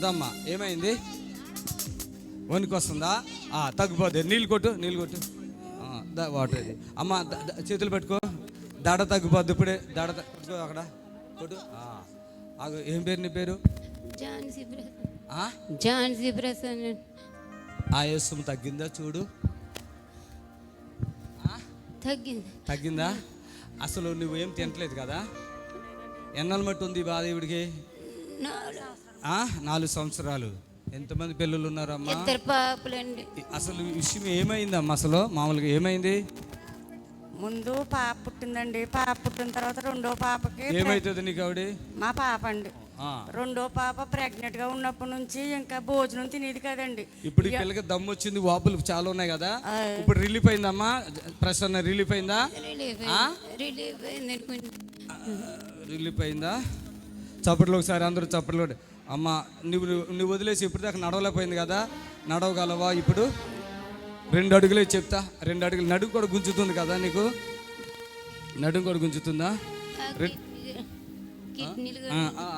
దమ్మా ఏమైంది? వణుకు వస్తుందా ఆ, తగ్గిపోద్ది నీళ్ళు కొట్టు నీళ్ళు కొట్టు. వాటర్ ఇది. అమ్మ చేతులు పెట్టుకో. దడ తగ్గిపోద్ది ఇప్పుడే. దడ త- పెట్టుకో అక్కడ. కొట్టు. ఆగు ఏం పేరు నీ పేరు? ఆయాసం తగ్గిందా చూడు. తగ్గింది. తగ్గిందా? అసలు నువ్వేం తినట్లేదు కదా? ఎన్నాళ్ళు మట్టి ఉంది బాధ ఇవిడికి నాలుగు ఆ? నాలుగు సంవత్సరాలు. ఎంతమంది పిల్లలు ఉన్నారమ్మా? ఇద్దరు పాపలండి. అసలు విషయం ఏమైందమ్మా అసలు? మామూలుగా ఏమైంది? ముందు పాప పుట్టిందండి. పాప పుట్టిన తర్వాత రెండో పాపకి ఏమైతుంది నీకు ఆవిడ? మా పాప అండి. ఆ. రెండో పాప ప్రెగ్నెంట్గా ఉన్నప్పటి నుంచి ఇంకా భోజనం తినేది కదండి. ఇప్పుడు ఈ పిల్లకి దమ్ము వచ్చింది వాపులు చాలా ఉన్నాయి కదా. ఇప్పుడు రిలీఫ్ అయిందమ్మా? ప్రసన్న రిలీఫ్ అయిందా? రిలీఫ్ ఆ? రిలీఫ్ అయింది. కొంచెం రిలీఫ్ అయిందా? చప్పట్లు ఒకసారి అందరూ చప్పట్లు. అమ్మ నువ్వు నువ్వు వదిలేసి ఇప్పుడు దాకా నడవలేకపోయింది కదా నడవగలవా ఇప్పుడు? రెండు అడుగులే చెప్తా రెండు అడుగులు. నడుము కూడా గుంజుతుంది కదా నీకు? నడుము కూడా గుంజుతుందా? రె-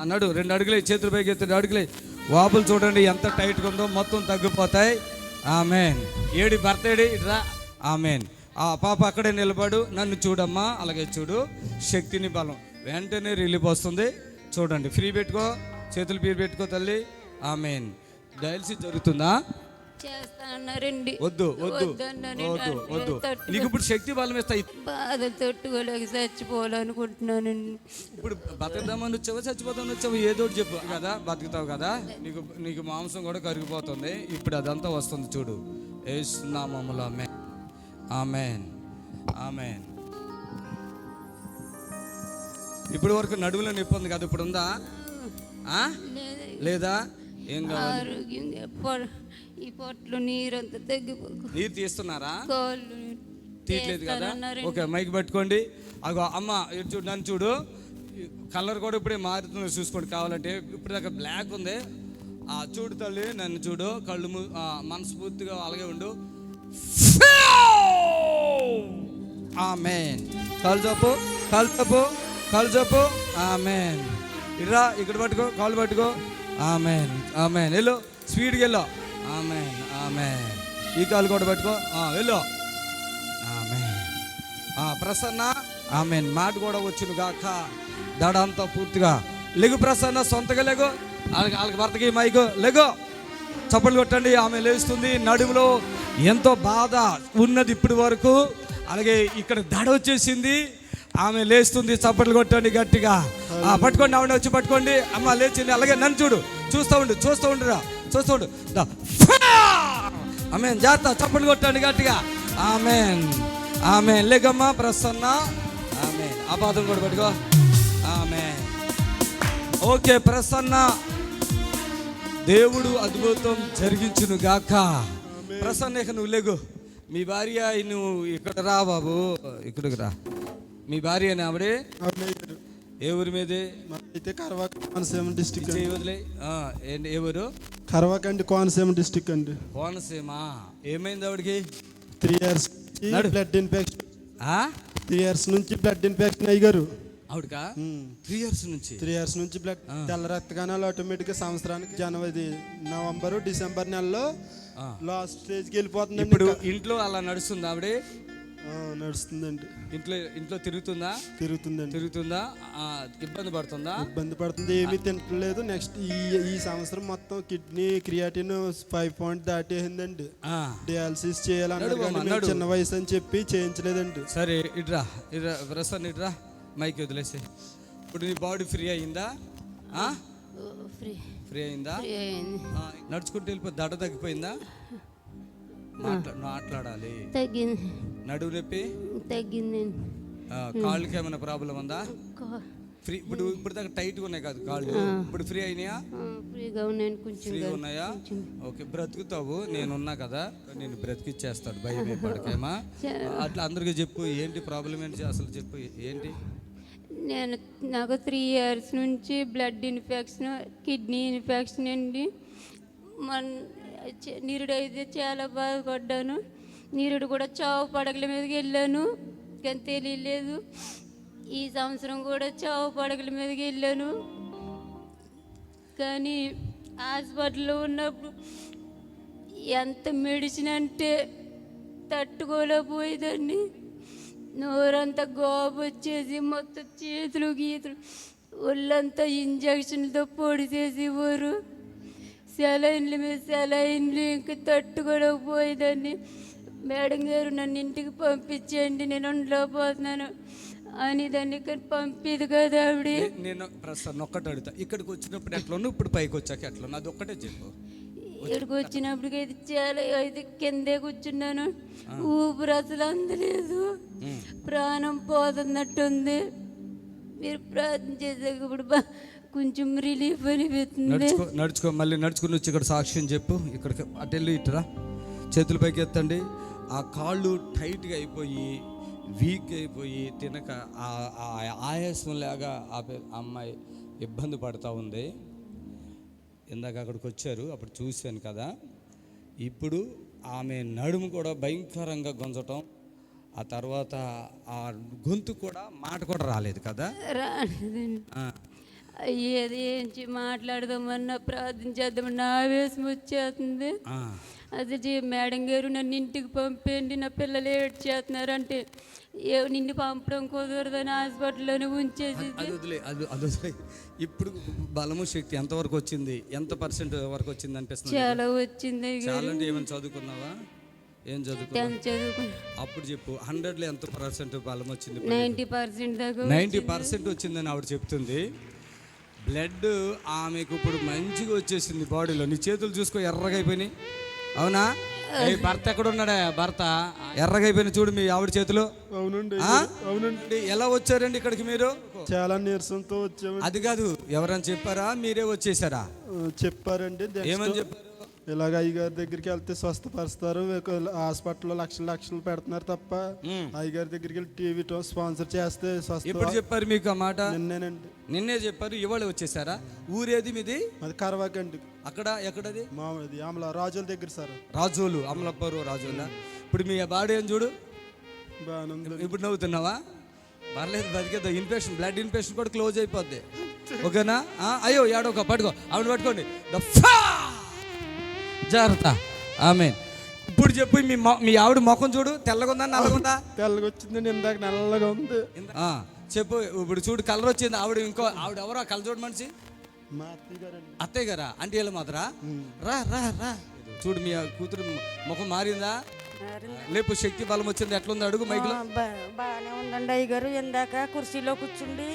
నడు రెండు అడుగులే చేతులు పైకి ఎత్తి అడుగులే. వాపులు చూడండి ఎంత టైట్గా ఉందో మొత్తం తగ్గిపోతాయి. ఆమెన్. ఏడి భర్త ఏడి ఇట్రా ఆమెన్. ఆ పాప అక్కడే నిలబడు నన్ను చూడమ్మా అలాగే చూడు. శక్తిని బలం. వెంటనే రిలీఫ్ వస్తుంది. చూడండి ఫ్రీ పెట్టుకో. చేతులు పీరు పెట్టుకో తల్లి. ఆమెన్. డయాలసిస్ జరుగుతుందా? చేస్తానన్నారండి. వద్దు వద్దు. వద్దు వద్దు. నీకు ఇప్పుడు శక్తి బలం ఇస్తాయి బాధలు తట్టుకోలేక చచ్చిపోవాలనుకుంటున్నానండి. ఇప్పుడు బతుకుదామని వచ్చావా చచ్చిపోతామని వచ్చావు? ఏదో ఒకటి చెప్పు. కదా బతుకుతావు కదా? నీకు నీకు మాంసం కూడా కరిగిపోతుంది. ఇప్పుడు అదంతా వస్తుంది చూడు. ఏసునామములు ఆమె ఆమెన్. ఆమెన్. ఇప్పుడు వరకు నడువులో నొప్పి ఉంది కదా ఇప్పుడు ఉందా? లేదు? ఏం కావాలి? ఆరోగ్యంగా పొ- ఈ పొట్లు నీరంతా తగ్గిపోకు నీరు తీస్తున్నారా? కాళ్ళు తీయట్లేదు కదా. ఓకే మైక్ పట్టుకోండి. అగో అమ్మ ఇటు చూడు నన్ను చూడు. కలర్ కూడా ఇప్పుడే మారుతుంది చూసుకోండి కావాలంటే. ఇప్పుడు దాకా బ్లాక్ ఉంది. ఆ చూడు తల్లి నన్ను చూడు. కళ్ళు మనస్ఫూర్తిగా అలాగే ఉండు. ఆమెన్ కాలు చెప్పు కాలు చెప్పు కాలు చెప్పు ఆమెన్ ఇరా ఇక్కడ పట్టుకో కాలు పట్టుకో. Amen amen. వెళ్ళు స్పీడ్కి వెళ్ళు. Amen amen. ఈ కాలు కూడా పట్టుకో. వెళ్ళు. ఆమెన్. ఆ ప్రసన్న ఆమెన్. మాట కూడా వచ్చును గాక. దడ అంతా పూర్తిగా. లెగు ప్రసన్న సొంతగా లెగు. వాళ్ళకి వాళ్ళకి భర్తకి మైకు. లెగు. చప్పట్లు కొట్టండి ఆమె లేస్తుంది. నడుములో ఎంతో బాధ ఉన్నది ఇప్పటి వరకు. అలాగే ఇక్కడ దడ వచ్చేసింది. ఆమె లేస్తుంది చప్పట్లు కొట్టండి గట్టిగా. ఆ, పట్టుకోండి ఆవిడ వచ్చి పట్టుకోండి. అమ్మ లేచింది అలాగే నన్ను చూడు. చూస్తూ ఉండు చూస్తూ ఉండురా చూస్తూ ఉండు. ఆమె ఆమెన్ జాగ్రత్త చప్పట్లు కొట్టండి గట్టిగా. ఆమెన్ ఆమె లేకమ్మా ప్రసన్న. ఆమెన్. ఆపాదం కూడా పెట్టుకో. ఆమె ఓకే ప్రసన్న. దేవుడు అద్భుతం జరిగించును గాక. ప్రసన్న ఇక నువ్వు లేగు. మీ భార్య నువ్వు ఇక్కడ రా బాబు. ఇక్కడికి రా. మీ భార్య అని ఆవిడే? ఏ ఊరి మీదే? అయితే కరవాక కోనసీమ డిస్టిక్ వదిలే ఏంటి ఏ ఊరు? కరవాక అండి కోనసీమ డిస్టిక్ అండి. కోనసీమ? ఏమైంది ఆవిడకి? Three years. Blood infection? Three years నుంచి బ్లడ్ ఇన్ఫెక్షన్ అయ్యారు. ఆవిడకా? త్రీ ఇయర్స్ నుంచి? త్రీ ఇయర్స్ నుంచి బ్లడ్ తెల్ల రక్త కణాలు ఆటోమేటిక్గా సంవత్సరానికి జనవరి నవంబరు డిసెంబర్ నెలలో. లాస్ట్ స్టేజ్కి వెళ్ళిపోతుందండి ఇప్పుడు. ఇంట్లో అలా నడుస్తుంది ఆవిడే? నడుస్తుందండి. ఇంట్లో ఇంట్లో తిరుగుతుందా? తిరుగుతుందండి. తిరుగుతుందా? ఇబ్బంది పడుతుందా? ఇబ్బంది పడుతుంది ఏమీ తింటలేదు నెక్స్ట్ ఈ ఈ సంవత్సరం మొత్తం కిడ్నీ క్రియాటిన్ ఫైవ్ పాయింట్ దాటేసిందండి. ఆ, డయాలసిస్ చేయాలన్నారు నడు కానీ బామ్మ, మేము నడు. చిన్న వయసు అని చెప్పి చేయించలేదండి. సరే ఇట్రా ఇట్రా ప్రసన్న ఇట్రా మైక్ వదిలేసి. ఇప్పుడు నీ బాడీ ఫ్రీ అయిందా? ఆ? ఫ్రీ. ఫ్రీ అయిందా? నడుచుకుంటూ వెళ్ళిపో దడ తగ్గిపోయిందా? మాట్లాడాలి. తగ్గింది. నడువు నొప్పి? తగ్గిందండి ఆ, కాళ్ళకి ఏమైనా ప్రాబ్లం ఉందా? ఫ్రీ ఇప్పుడు ఇప్పుడు దాకా టైట్గా ఉన్నాయి కాదు కాళ్ళు. ఇప్పుడు ఫ్రీ అయినాయా? ఫ్రీగా ఉన్నాను కొంచెం ఫ్రీగా ఉన్నాయా? ఓకే బ్రతుకుతావు. నేనున్నా కదా నేను బ్రతికిచ్చేస్తాడు భయపడకేమా అట్లా అందరికీ చెప్పు ఏంటి ప్రాబ్లం ఏంటి? అసలు చెప్పు ఏంటి? నేను నాకు త్రీ ఇయర్స్ నుంచి బ్లడ్ ఇన్ఫెక్షన్ కిడ్నీ ఇన్ఫెక్షన్ అండి. మన నీరుడు అయితే చాలా బాధపడ్డాను. నీరుడు కూడా చావు పడగల మీదకి వెళ్ళాను. కానీ తెలియలేదు. ఈ సంవత్సరం కూడా చావు పడగల మీదకి వెళ్ళాను. కానీ హాస్పిటల్లో ఉన్నప్పుడు ఎంత మెడిసిన్ అంటే తట్టుకోలేకపోయేదాన్ని. నోరంతా గోబు వచ్చేసి మొత్తం చేతులు గీతులు ఒళ్ళంతా ఇంజక్షన్లతో పొడి చేసేవారు సెలైన్లు మీద సెలైన్లు ఇంకా తట్టుకోలేకపోయేదాన్ని మేడం గారు నన్ను ఇంటికి పంపించండి నేను ఉండలేకపోతున్నాను అని దాన్ని ఇక్కడ పంపిది కదా ఆవిడ. నేను ప్రస్తుతం ఒక్కటి అడుగుతా. ఇక్కడికి వచ్చినప్పుడు ఎట్లా ఇప్పుడు పైకి వచ్చాక ఎట్లా? అది ఒక్కటే చెప్పు. ఇక్కడికి వచ్చినప్పటికి అయితే చాలా అయితే కిందే కూర్చున్నాను. ఊపిరి అసలు అందలేదు. ప్రాణం పోతున్నట్టుంది. మీరు ప్రార్థన బా- కొంచెం రిలీఫ్ అనిపిస్తుంది. నడుచుకో నడుచుకో మళ్ళీ నడుచుకుని వచ్చి ఇక్కడ సాక్ష్యం చెప్పు. ఇక్కడికి అటు వెళ్ళి ఇటురా చేతుల పైకి ఎత్తండి. ఆ కాళ్ళు టైట్గా అయిపోయి వీక్ అయిపోయి తినక ఆయాసం లాగా ఆ అమ్మాయి ఇబ్బంది పడుతూ ఉంది. ఇందాక అక్కడికి వచ్చారు అప్పుడు చూశాను కదా. ఇప్పుడు ఆమె నడుము కూడా భయంకరంగా గుంజటం. ఆ తర్వాత ఆ గొంతు కూడా మాట కూడా రాలేదు కదా? రాలేదండి. ఏది ఏంచి మాట్లాడదామన్నా ప్రార్థన చేద్దామన్నా ఆవేశం వచ్చేస్తుంది. అది మేడం గారు నన్ను ఇంటికి పంపండి నా పిల్లలు ఏడ్ చేస్తున్నారంటే ఏ నిన్ను పంపడం కుదరదని హాస్పిటల్లోనే ఉంచేసి ఇప్పుడు బలము శక్తి ఎంతవరకు వచ్చింది? ఎంత పర్సెంట్ వరకు వచ్చింది అనిపిస్తుంది చాలా వచ్చింది చాలా ఏమైనా చదువుకున్నావా? ఏం చదువుకున్నా. అప్పుడు చెప్పు హండ్రెడ్లో ఎంత పర్సెంట్ బలం వచ్చింది నైంటీ పర్సెంట్ దాకా నైంటీ పర్సెంట్ వచ్చిందని ఆవిడ చెప్తుంది. బ్లడ్ ఆమెకు ఇప్పుడు మంచిగా వచ్చేసింది బాడీలో. నీ చేతులు చూసుకో ఎర్రగా అయిపోయినాయి అవునా? ఏ భర్త ఎక్కడ ఉన్నాడా భర్త? ఎర్రగా అయిపోయినాయి చూడు మీ ఆవిడ చేతిలో. అవునండి ఆ? అవునండి. ఎలా వచ్చారండి ఇక్కడికి మీరు? చాలా నీరసంతో వచ్చాము. అది కాదు ఎవరైనా చెప్పారా? మీరే వచ్చేసారా? ఆ, చెప్పారండి next ఏమని చెప్పారు? ఇలాగ అయ్యగారి దగ్గరికి వెళ్తే స్వస్థపరుస్తారు. ఒక హాస్పిటల్లో లక్షలు లక్షలు పెడుతున్నారు తప్ప. అయ్యగారి దగ్గరికి వెళ్ళి టీవీ స్పాన్సర్ చేస్తే స్వస్థ ఎప్పుడు చెప్పారు మీకు ఆ మాట? నిన్నేనండి. నిన్నే చెప్పారు ఇవాళ వచ్చేసారా? ఊరేది మీది? అది కరవాకండి అక్కడ ఎక్కడది? మామూలుది ఆమెల రాజుల దగ్గర సార్. రాజోలు అమలప్పరు రాజోలా? ఇప్పుడు మీ బాడీ ఏం చూడు? ఇప్పుడు నవ్వుతున్నావా? పర్లేదు బతికేద్దా. ఇన్ఫెక్షన్ బ్లడ్ ఇన్ఫెక్షన్ కూడా క్లోజ్ అయిపోద్ది. ఓకేనా? అయ్యో ఏడోక పట్టుకో. ఆవిడ పట్టుకోండి. జాగ్రత్త. ఆమె. ఇప్పుడు చెప్పు మీ మొ- ఆవిడ ముఖం చూడు. తెల్లగుందా నల్లగుందా? తెల్లగా వచ్చిందండి ఇందాక నల్లగా ఉంది. చెప్పు ఇప్పుడు చూడు కలర్ వచ్చింది. ఆవిడ ఇంకో ఆవిడ ఎవరో? కలజోడు మనిషి. మా అత్తయ్య గారా అంటే వీళ్ళ మాత్రా రా రా రా. చూడు మీ కూతురు ముఖం మారిందా? లేపు శక్తి బలం వచ్చింది. ఎట్లుంది అడుగు మైక్లో. బాగానే ఉందండి అయ్యగారు. ఇందాక కుర్చీలో కూర్చుండి.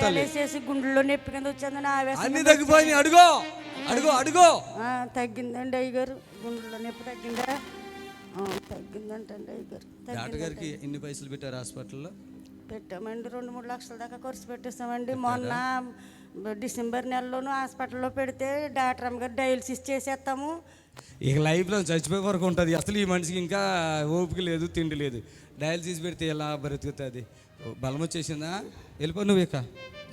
తేలేసేసి గుండెల్లో నొప్పి కింద వచ్చిందని ఆవేశం అన్ని తగ్గిపోయినాయి. అడుగో అడుగో అడుగో. ఆ, తగ్గిందండి అయ్యగారు. గుండెల్లో నొప్పి తగ్గిందా? ఆ, తగ్గిందంటండి అయ్యగారు. తగ్గి- డాక్టర్ గారికి ఎన్ని పైసలు పెట్టారు హాస్పిటల్లో? పెట్టామండి. రెండు మూడు లక్షల దాకా ఖర్చు పెట్టేస్తామండి మొన్న డిసెంబర్ నెలలోనూ హాస్పిటల్లో పెడితే డాక్టర్ అమ్మ గారు డయాలసిస్ చేసేస్తాము. ఇక లైఫ్లో చచ్చిపోయే వరకు ఉంటుంది. అసలు ఈ మనిషికి ఇంకా ఓపిక లేదు తిండి లేదు. డయాలసిస్ పెడితే ఎలా బ్రతుకుతుంది? బలం వచ్చేసిందా? వెళ్ళిపో నువ్వు ఇక.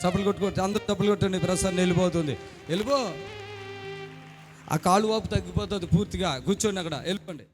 చప్పులు కొట్టుకో అందరూ చప్పులు కొట్టండి ప్రసాద్ వెళ్ళిపోతుంది. వెళ్ళిపో. ఆ కాళ్ళు వాపు తగ్గిపోతుంది పూర్తిగా. కూర్చోండి అక్కడ. వెళ్ళిపోండి.